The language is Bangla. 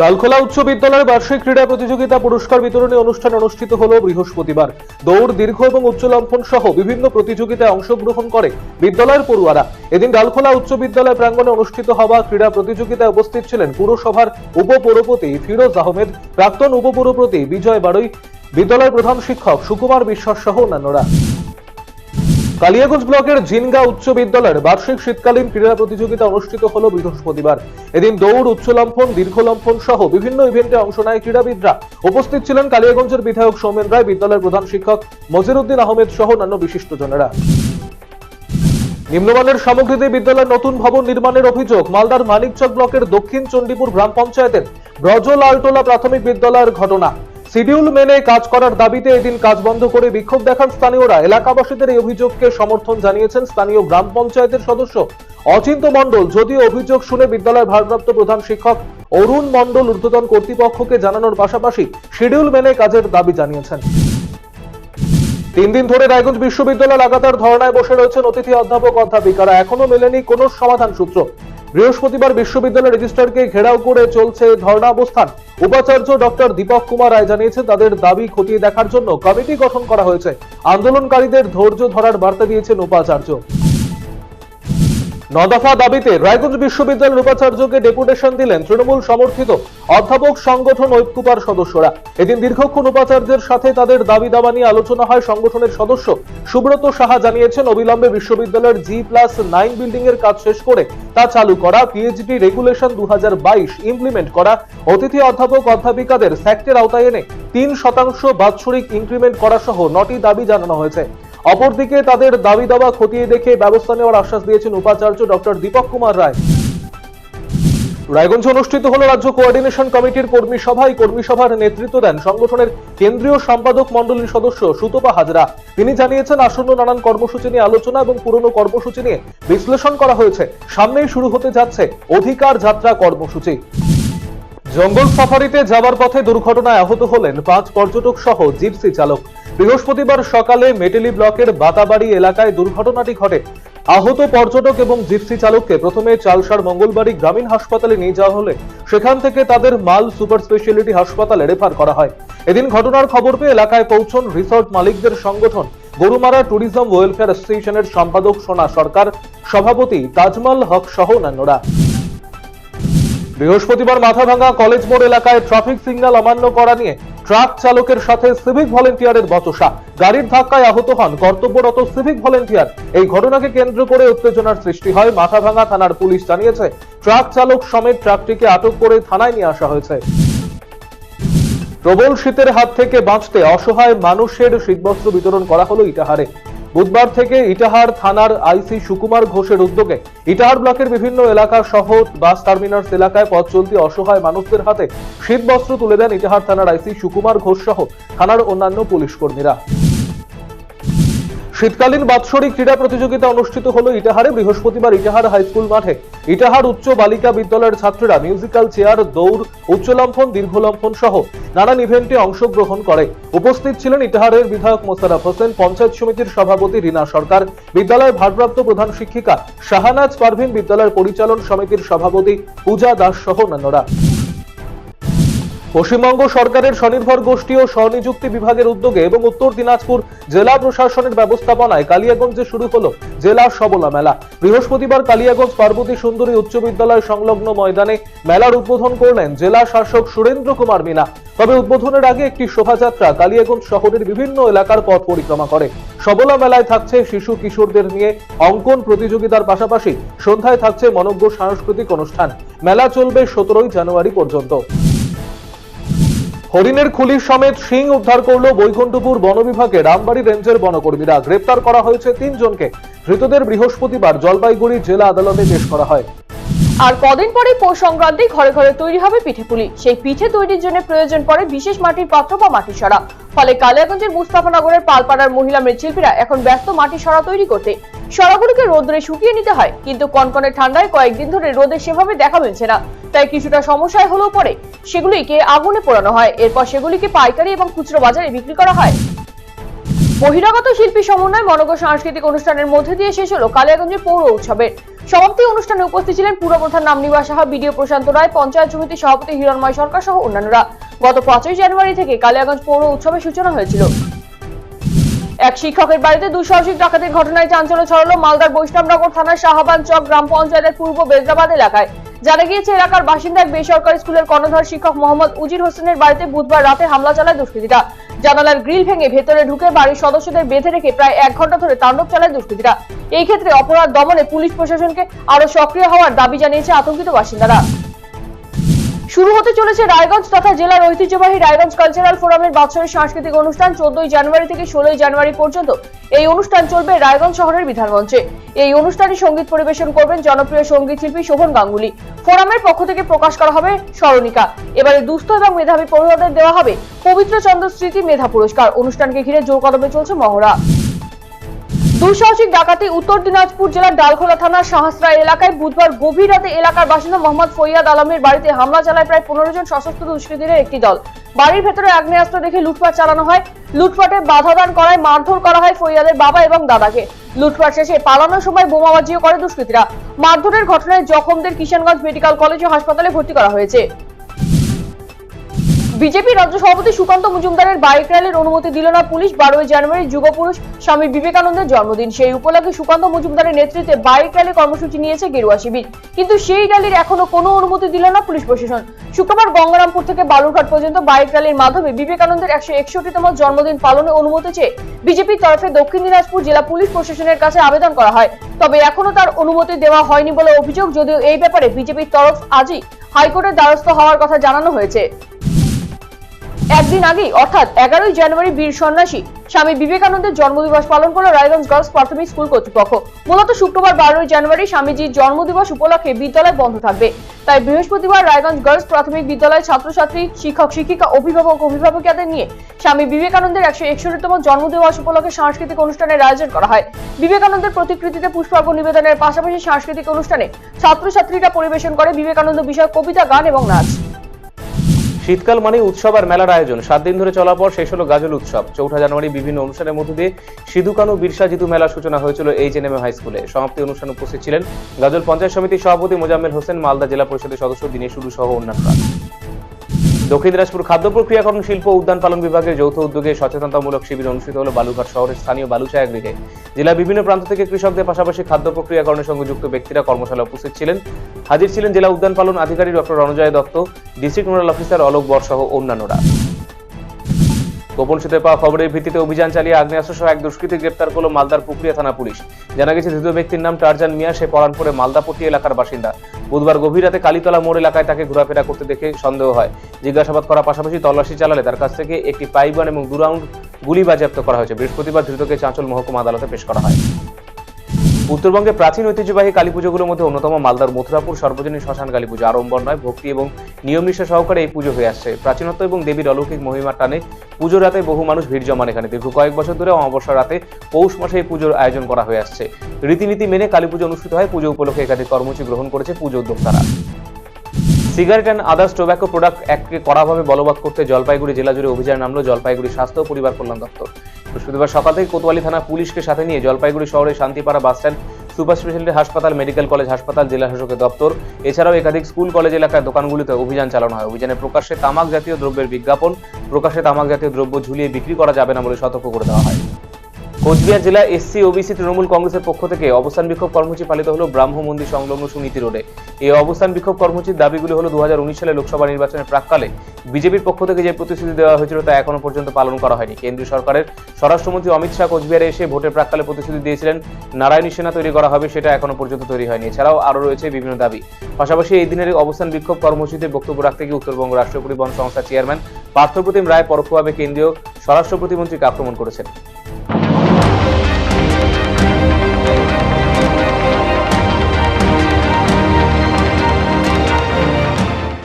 ডালখোলা উচ্চ বিদ্যালয়ের বার্ষিক ক্রীড়া প্রতিযোগিতা পুরস্কার বিতরণী অনুষ্ঠান অনুষ্ঠিত হল বৃহস্পতিবার। দৌড়, দীর্ঘ এবং উচ্চ লম্ফন সহ বিভিন্ন প্রতিযোগিতায় অংশগ্রহণ করে বিদ্যালয়ের পড়ুয়ারা। এদিন ডালখোলা উচ্চ বিদ্যালয় প্রাঙ্গণে অনুষ্ঠিত হওয়া ক্রীড়া প্রতিযোগিতায় উপস্থিত ছিলেন পুরসভার উপপৌরপতি ফিরোজ আহমেদ, প্রাক্তন উপপৌরপতি বিজয় বাড়ই, বিদ্যালয়ের প্রধান শিক্ষক সুকুমার বিশ্বাস সহ অন্যান্যরা। কালিয়াগঞ্জ ব্লকের জিনগা উচ্চ বিদ্যালয়ের বার্ষিক শীতকালীন ক্রীড়া প্রতিযোগিতা অনুষ্ঠিত হল বৃহস্পতিবার। এদিন দৌড় উচ্চ উচ্চলম্ফন, দীর্ঘলম্ফন সহ বিভিন্ন ইভেন্টে অংশ নেয় ক্রীড়াবিদরা। উপস্থিত ছিলেন কালিয়াগঞ্জের বিধায়ক সৌমেন রায়, বিদ্যালয়ের প্রধান শিক্ষক মজিরুদ্দিন আহমেদ সহ অন্যান্য বিশিষ্টজনেরা। নিম্নমানের সামগ্রী দিয়ে বিদ্যালয়ের নতুন ভবন নির্মাণের অভিযোগ, মালদার মানিকচক ব্লকের দক্ষিণ চণ্ডীপুর গ্রাম পঞ্চায়েতের ব্রজলালটোলা প্রাথমিক বিদ্যালয়ের ঘটনা। শিডিউল মেনে কাজ করার দাবিতে এদিন কাজ বন্ধ করে বিক্ষোভ দেখান স্থানীয়রা। এলাকাবাসীদের এই অভিযোগকে সমর্থন জানিয়েছেন স্থানীয় গ্রাম পঞ্চায়েতের সদস্য অচিন্ত মণ্ডল। যদিও অভিযোগ শুনে বিদ্যালয়ের ভারপ্রাপ্ত প্রধান শিক্ষক অরুণ মণ্ডল ঊর্ধ্বতন কর্তৃপক্ষকে জানানোর পাশাপাশি শিডিউল মেনে কাজের দাবি জানিয়েছেন। তিন দিন ধরে রায়গঞ্জ বিশ্ববিদ্যালয় লাগাতার ধর্নায় বসে রয়েছেন অতিথি অধ্যাপক অধ্যাপিকারা। এখনও মেলেনি কোনো সমাধান সূত্র। বৃহস্পতিবার বিশ্ববিদ্যালয় রেজিস্ট্রারকে ঘেরাও করে চলছে ধর্ণা অবস্থান। উপাচার্য ডক্টর দীপক কুমার রায় জানিয়েছে, তাদের দাবি খতিয়ে দেখার জন্য কমিটি গঠন করা হয়েছে। আন্দোলনকারীদের ধৈর্য ধরার বার্তা দিয়েছেন উপাচার্য। নদফা দাবিতে রায়গঞ্জ বিশ্ববিদ্যালয়ের উপাচার্যকে ডেপুটেশন দিলেন তৃণমূল সমর্থিত অধ্যাপক সংগঠন ঐক্যপার সদস্যরা। এদিন দীর্ঘক্ষণ উপাচার্যের সাথে তাদের দাবি দাবা নিয়ে আলোচনা হয় সংগঠনের সদস্য। সুব্রত সাহা জানিয়েছেন, অবিলম্বে বিশ্ববিদ্যালয়ের জি প্লাস নাইন বিল্ডিং এর কাজ শেষ করে তা চালু করা, পিএইচডি রেগুলেশন দু হাজার বাইশ ইমপ্লিমেন্ট করা, অতিথি অধ্যাপক অধ্যাপিকাদের স্যাক্টের আওতায় এনে তিন শতাংশ বাৎসরিক ইনক্রিমেন্ট করা সহ নটি দাবি জানানো হয়েছে। অপরদিকে তাদের দাবি দাবা খতিয়ে দেখে ব্যবস্থা নেওয়ার আশ্বাস দিয়েছেন উপাচার্য ডক্টর দীপক কুমার রায়। রায়গঞ্জে অনুষ্ঠিত হল রাজ্য কোঅর্ডিনেশন কমিটির কর্মী সভায় কর্মী সভার নেতৃত্ব দেন সংগঠনের কেন্দ্রীয় সম্পাদক মণ্ডলীর সদস্য সুতপা হাজরা। তিনি জানিয়েছেন, আসন্ন নানান কর্মসূচি নিয়ে আলোচনা এবং পুরনো কর্মসূচি নিয়ে বিশ্লেষণ করা হয়েছে। সামনেই শুরু হতে যাচ্ছে অধিকার যাত্রা কর্মসূচি। জঙ্গল সাফারিতে যাবার পথে দুর্ঘটনায় আহত হলেন পাঁচ পর্যটক সহ জিপসি চালক। বৃহস্পতিবার সকালে মেটেলি ব্লকের বাতাবাড়ি এলাকায় দুর্ঘটনাটি ঘটে। আহত পর্যটক এবং জিপসি চালককে প্রথমে চালসার মঙ্গলবাড়ি গ্রামীণ হাসপাতালে নিয়ে যাওয়া হলে সেখান থেকে তাদের মাল সুপার স্পেশালিটি হাসপাতালে রেফার করা হয়। এদিন ঘটনার খবর পেয়ে এলাকায় পৌঁছন রিসর্ট মালিকদের সংগঠন। গরুমারা ট্যুরিজম ওয়েলফেয়ার অ্যাসোসিয়েশনের সম্পাদক সোনা সরকার, সভাপতি তাজমল হক সহ অন্যান্যরা। বৃহস্পতিবার মাথাভাঙ্গা কলেজ মোড় এলাকায় ট্রাফিক সিগন্যাল অমান্য করা নিয়ে ট্রাক চালকের সাথে সিভিক ভলেন্টিয়ারের বচসা। গাড়ির ধাক্কায় আহত হন কর্তব্যরত সিভিক ভলেন্টিয়ার। এই ঘটনাকে কেন্দ্র করে উত্তেজনার সৃষ্টি হয় মাথাভাঙা থানার পুলিশ, জানিয়েছে ট্রাক চালক সমেত ট্রাকটিকে আটক করে থানায় নিয়ে আসা হয়েছে। প্রবল শীতের হাত থেকে বাঁচতে অসহায় মানুষের শীতবস্ত্র বিতরণ করা হলো ইটাহারে। বুধবার থেকে ইটাহার থানার আইসি সুকুমার ঘোষের উদ্যোগে ইটাহার ব্লকের বিভিন্ন এলাকা সহ বাস টার্মিনাস এলাকায় পথ চলতি অসহায় মানুষদের হাতে শীতবস্ত্র তুলে দেন ইটাহার থানার আইসি সুকুমার ঘোষ সহ থানার অন্যান্য পুলিশ কর্মীরা। শীতকালীন বাৎসরিক ক্রীড়া প্রতিযোগিতা অনুষ্ঠিত হলো ইটাহারে বৃহস্পতিবার ইটাহার হাই স্কুল মাঠে। ইটাহার উচ্চ বালিকা বিদ্যালয়ের ছাত্রীরা মিউজিক্যাল চেয়ার দৌড় উচ্চ উচ্চলম্ফন, দীর্ঘলম্ফন সহ নানান ইভেন্টে অংশগ্রহণ করে। উপস্থিত ছিলেন ইটাহারের বিধায়ক মোশারফ হোসেন, পঞ্চায়েত সমিতির সভাপতি রীনা সরকার, বিদ্যালয়ের ভারপ্রাপ্ত প্রধান শিক্ষিকা শাহানাজ পারভিন, বিদ্যালয়ের পরিচালন সমিতির সভাপতি পূজা দাস সহ অন্যান্যরা। পশ্চিমবঙ্গ সরকারের স্বনির্ভর গোষ্ঠী ও স্বনিযুক্তি বিভাগের উদ্যোগে এবং উত্তর দিনাজপুর জেলা প্রশাসনের ব্যবস্থাপনায় কালিয়াগঞ্জে শুরু হলো জেলা সবলা মেলা। বৃহস্পতিবার কালিয়াগঞ্জ পার্বতী সুন্দরী উচ্চ বিদ্যালয় সংলগ্ন ময়দানে মেলার উদ্বোধন করলেন জেলা শাসক সুরেন্দ্র কুমার মিনা। তবে উদ্বোধনের আগে একটি শোভাযাত্রা কালিয়াগঞ্জ শহরের বিভিন্ন এলাকার পথ পরিক্রমা করে। সবলা মেলায় থাকছে শিশু কিশোরদের নিয়ে অঙ্কন প্রতিযোগিতার পাশাপাশি সন্ধ্যায় থাকছে মনজ্ঞ সাংস্কৃতিক অনুষ্ঠান। মেলা চলবে সতেরোই জানুয়ারি পর্যন্ত। হরিণের খুলি সমেত সিং উদ্ধার করল বৈকুণ্ঠপুর বন বিভাগে। রামবাড়ি রেঞ্জের বনকর্মীরা গ্রেপ্তার করা হয়েছে তিনজনকে। ধৃতদের বৃহস্পতিবার জলপাইগুড়ি জেলা আদালতে পেশ করা হয়। আর কদিন পরে পৌষ সংক্রান্তি ঘরে ঘরে তৈরি হবে পিঠে পুলি। সেই পিঠে তৈরির জন্য প্রয়োজন পড়ে বিশেষ মাটির পাত্র বা মাটি সরা ফলে কালিয়াগঞ্জের মুস্তাফানগরের পালপাড়ার মহিলা মৃৎশিল্পীরা এখন ব্যস্ত মাটি সরা তৈরি করতে। সরাগুলিকে রোদ্রে শুকিয়ে নিতে হয়, কিন্তু কনকনে ঠান্ডায় কয়েকদিন ধরে রোদে সেভাবে দেখা মিলছে না। তাই কিছুটা সমস্যায় হলেও পরে সেগুলিকে আগুনে পোড়ানো হয়। এরপর সেগুলিকে পাইকারি এবং খুচরো বাজারে বিক্রি করা হয়। বহিরাগত শিল্পী সমন্বয় মনজ্ঞ সাংস্কৃতিক অনুষ্ঠানের মধ্যে দিয়ে শেষ হলো কালিয়াগঞ্জের পৌর উৎসবের সমাপ্তি অনুষ্ঠানে উপস্থিত ছিলেন পুরপ্রধান নামনিবা সাহা, বিডিও প্রশান্ত রায়, পঞ্চায়েত সমিতি সভাপতি হিরণময় সরকার সহ অন্যান্যরা। গত পাঁচই জানুয়ারি থেকে কালিয়াগঞ্জ পৌর উৎসবের সূচনা হয়েছিল। এক শিক্ষকের বাড়িতে দুঃসাহসিক ডাকাতির ঘটনায় চাঞ্চল্য ছড়ালো মালদার বৈষ্ণবনগর থানার শাহবান চক গ্রাম পঞ্চায়েতের পূর্ব বেজরাবাদ এলাকায়। জানা গিয়েছে, এলাকার বাসিন্দা এক বেসরকারি স্কুলের কর্ণধার শিক্ষক মোহাম্মদ উজির হোসেনের বাড়িতে বুধবার রাতে হামলা চালায় দুষ্কৃতীরা। জানালার গ্রিল ভেঙে ভেতরে ঢুকে বাড়ির সদস্যদের বেঁধে রেখে প্রায় এক ঘণ্টা ধরে তাণ্ডব চালায় দুষ্কৃতীরা। এই ক্ষেত্রে অপরাধ দমনে পুলিশ প্রশাসনকে আরও সক্রিয় হওয়ার দাবি জানিয়েছে আতঙ্কিত বাসিন্দারা। শুরু হতে চলেছে রায়গঞ্জ তথা জেলার ঐতিহ্যবাহী রায়গঞ্জ কালচারাল ফোরামের বাৎসরিক সাংস্কৃতিক অনুষ্ঠান চোদ্দই জানুয়ারি থেকে ষোলোই জানুয়ারি পর্যন্ত। এই অনুষ্ঠান চলবে রায়গঞ্জ শহরের বিধানমঞ্চে এই অনুষ্ঠানে সংগীত পরিবেশন করবেন জনপ্রিয় সংগীত শিল্পী শোভন গাঙ্গুলি। ফোরামের পক্ষ থেকে প্রকাশ করা হবে স্মরণিকা। এবারে দুস্থ এবং মেধাবী পড়ুয়াদের দেওয়া হবে পবিত্র চন্দ্র স্মৃতি মেধা পুরস্কার। অনুষ্ঠানকে ঘিরে জোর কদমে চলছে মহড়া। দুঃসাহসিক ডাকাতি উত্তর দিনাজপুর জেলার ডালখোলা থানার সাহাসরা এলাকায় বুধবার গভীর রাতে এলাকার বাসিন্দা মোহাম্মদ ফৈয়াদ আলমের বাড়িতে হামলা চালায় প্রায় পনেরো জন সশস্ত্র দুষ্কৃতীদের একটি দল। বাড়ির ভেতরে আগ্নেয়াস্ত্র দেখে লুটপাট চালানো হয়। লুটপাটে বাধা দান করায় মারধর করা হয় ফৈয়াদের বাবা এবং দাদাকে। লুটপাট শেষে পালানোর সময় বোমাবাজিও করে দুষ্কৃতীরা। মারধরের ঘটনায় জখমদের কিষানগঞ্জ মেডিকেল কলেজ ও হাসপাতালে ভর্তি করা হয়েছে। বিজেপি রাজ্য সভাপতি সুকান্ত মজুমদারের বাইক র্যালির অনুমতি দিল না পুলিশ। বারোই জানুয়ারি যুগপুরুষ স্বামী বিবেকানন্দের জন্মদিন। সেই উপলক্ষে সুকান্ত মজুমদারের নেতৃত্বে বাইক র্যালি কর্মসূচি নিয়েছে গেরুয়া শিবির। কিন্তু সেই র্যালির এখনও কোনো অনুমতি দিল না পুলিশ প্রশাসন। শুক্রবার গঙ্গারামপুর থেকে বালুরঘাট পর্যন্ত বাইক র্যালির মাধ্যমে বিবেকানন্দের একশো একষট্টিতম জন্মদিন পালনে অনুমতি চেয়ে বিজেপির তরফে দক্ষিণ দিনাজপুর জেলা পুলিশ প্রশাসনের কাছে আবেদন করা হয়। তবে এখনও তার অনুমতি দেওয়া হয়নি বলে অভিযোগ, যদিও এই ব্যাপারে বিজেপির তরফ আজই হাইকোর্টের দ্বারস্থ হওয়ার কথা জানানো হয়েছে। একদিন আগেই, অর্থাৎ এগারোই জানুয়ারি বীর সন্ন্যাসী স্বামী বিবেকানন্দের জন্মদিবস পালন করল রায়গঞ্জ গার্লস প্রাথমিক স্কুল কর্তৃপক্ষ। মূলত শুক্রবার বারোই জানুয়ারি স্বামীজির জন্মদিবস উপলক্ষে বিদ্যালয় বন্ধ থাকবে। তাই বৃহস্পতিবার রায়গঞ্জ গার্লস প্রাথমিক বিদ্যালয়ের ছাত্রছাত্রী, শিক্ষক, শিক্ষিকা, অভিভাবক, অভিভাবকদের নিয়ে স্বামী বিবেকানন্দের একশো একষট্টিতম জন্মদিবস উপলক্ষে সাংস্কৃতিক অনুষ্ঠানের আয়োজন করা হয়। বিবেকানন্দের প্রতিকৃতিতে পুষ্পার্ঘ্য নিবেদনের পাশাপাশি সাংস্কৃতিক অনুষ্ঠানে ছাত্রছাত্রীরা পরিবেশন করে বিবেকানন্দ বিষয়ক কবিতা, গান এবং নাচ। শীতকাল মানে উৎসব আর মেলার আয়োজন। সাত দিন ধরে চলার পর শেষ হলো গাজল উৎসব। চৌঠা জানুয়ারি বিভিন্ন অনুষ্ঠানের মধ্য দিয়ে সিধু কানু বিরসা জিতু মেলার সূচনা হয়েছিল এইচ এন এম হাই স্কুলে। সমাপ্তি অনুষ্ঠানে উপস্থিত ছিলেন গাজল পঞ্চায়েত সমিতির সভাপতি মোজাম্মেল হোসেন, মালদা জেলা পরিষদের সদস্য দিনেশুরু সহ অন্যান্যরা। দক্ষিণ দিনাজপুর খাদ্য প্রক্রিয়াকরণ শিল্প উদ্যান পালন বিভাগের যৌথ উদ্যোগে সচেতনতামূলক শিবির অনুষ্ঠিত হল বালুঘাট শহরের স্থানীয় বালুচায়া গৃহে জেলার বিভিন্ন প্রান্ত থেকে কৃষকদের পাশাপাশি খাদ্য প্রক্রিয়াকরণের সঙ্গে যুক্ত ব্যক্তিরা কর্মশালা উপস্থিত ছিলেন। হাজির ছিলেন জেলা উদ্যান পালন আধিকারিক doctor Ranajoy Dutta, district nodal officer Alok Bar সহ অন্যান্যরা। গোপন সূত্রে পাওয়া খবরের ভিত্তিতে অভিযান চালিয়ে আগ্নেয়াস্ত্র সহ এক দুষ্কৃতী গ্রেপ্তার করল মালদার পুকুরিয়া থানা পুলিশ। জানা গেছে, ধৃত ব্যক্তির নাম টারজান মিয়া। সে পরানপুরে মালদাপট্টি এলাকার বাসিন্দা। বুধবার গভীর রাতে কালীতলা মোড় এলাকায় তাকে ঘোরাফেরা করতে দেখে সন্দেহ হয়। জিজ্ঞাসাবাদ করার পাশাপাশি তল্লাশি চালালে তার কাছ থেকে একটি পাইপ গান এবং দু রাউন্ড গুলি বাজেয়াপ্ত করা হয়েছে। বৃহস্পতিবার ধৃতকে চাঁচল মহকুমা আদালতে পেশ করা হয়। উত্তরবঙ্গে প্রাচীন ঐতিহ্যবাহী কালী পুজোগুলোর মধ্যে অন্যতম মালদার মথুরাপুর সর্বজনীন শ্মশান কালী পুজো আড়ম্বর নয়, ভক্তি এবং নিয়ম নিষ্ঠা সহকারে এই পুজো হয়ে আসছে। প্রাচীনত্ব এবং দেবীর অলৌকিক মহিমার টানে পুজোর রাতে বহু মানুষ ভিড় জমান এখানে। দীর্ঘ কয়েক বছর ধরে অমাবস্যার রাতে পৌষ মাসে এই পুজোর আয়োজন করা হয়ে আসছে। রীতিনীতি মেনে কালী পুজো অনুষ্ঠিত হয়। পুজো উপলক্ষে একাধিক কর্মসূচি গ্রহণ করেছে পুজো উদ্যোক্তারা। Cigarette and others tobacco product অ্যাক্টকে কড়াভাবে বলবৎ করতে জলপাইগুড়ি জেলা জুড়ে অভিযান নামলো জলপাইগুড়ি স্বাস্থ্য ও পরিবার কল্যাণ দপ্তর। বৃহস্পতিবার সকাল থেকে কোতোয়ালি থানা পুলিশকে সাথে নিয়ে জলপাইগুড়ি শহরের Shantipara bus stand super speciality হাসপাতাল, মেডিকেল কলেজ, হাসপাতাল, জেলা শাসকের দপ্তর। এছাড়াও একাধিক স্কুল, কলেজ এলাকার দোকানগুলিতে অভিযান চালানো হয়। অভিযানে প্রকাশ্যে তামাক জাতীয় দ্রব্যের বিজ্ঞাপন, প্রকাশ্যে তামাক জাতীয় দ্রব্য ঝুলিয়ে বিক্রি করা যাবে না বলে সতর্ক করে দেওয়া হয়। কোচবিহার জেলা এসসি, ওবিসি, তৃণমূল কংগ্রেসের পক্ষ থেকে অবস্থান বিক্ষোভ কর্মসূচি পালিত হলো ব্রাহ্ম মন্দির সংলগ্ন সুনীতি রোডে। এই অবস্থান বিক্ষোভ কর্মসূচির দাবিগুলি হলো দু হাজার উনিশ সালে লোকসভা নির্বাচনের প্রাককালে বিজেপির পক্ষ থেকে যে প্রতিশ্রুতি দেওয়া হয়েছিল তা এখনও পর্যন্ত পালন করা হয়নি। কেন্দ্রীয় সরকারের স্বরাষ্ট্রমন্ত্রী অমিত শাহ কোচবিহারে এসে ভোটের প্রাককালে প্রতিশ্রুতি দিয়েছিলেন, নারায়ণী সেনা তৈরি করা হবে সেটা এখনও পর্যন্ত তৈরি হয়নি। এছাড়াও আরও রয়েছে বিভিন্ন দাবি। পাশাপাশি এই দিনের অবস্থান বিক্ষোভ কর্মসূচিতে বক্তব্য রাখতে গিয়ে উত্তরবঙ্গ রাষ্ট্রীয় পরিবহন সংস্থার চেয়ারম্যান পার্থপ্রতিম রায় পরোক্ষভাবে কেন্দ্রীয় স্বরাষ্ট্র প্রতিমন্ত্রীকে আক্রমণ করেছেন।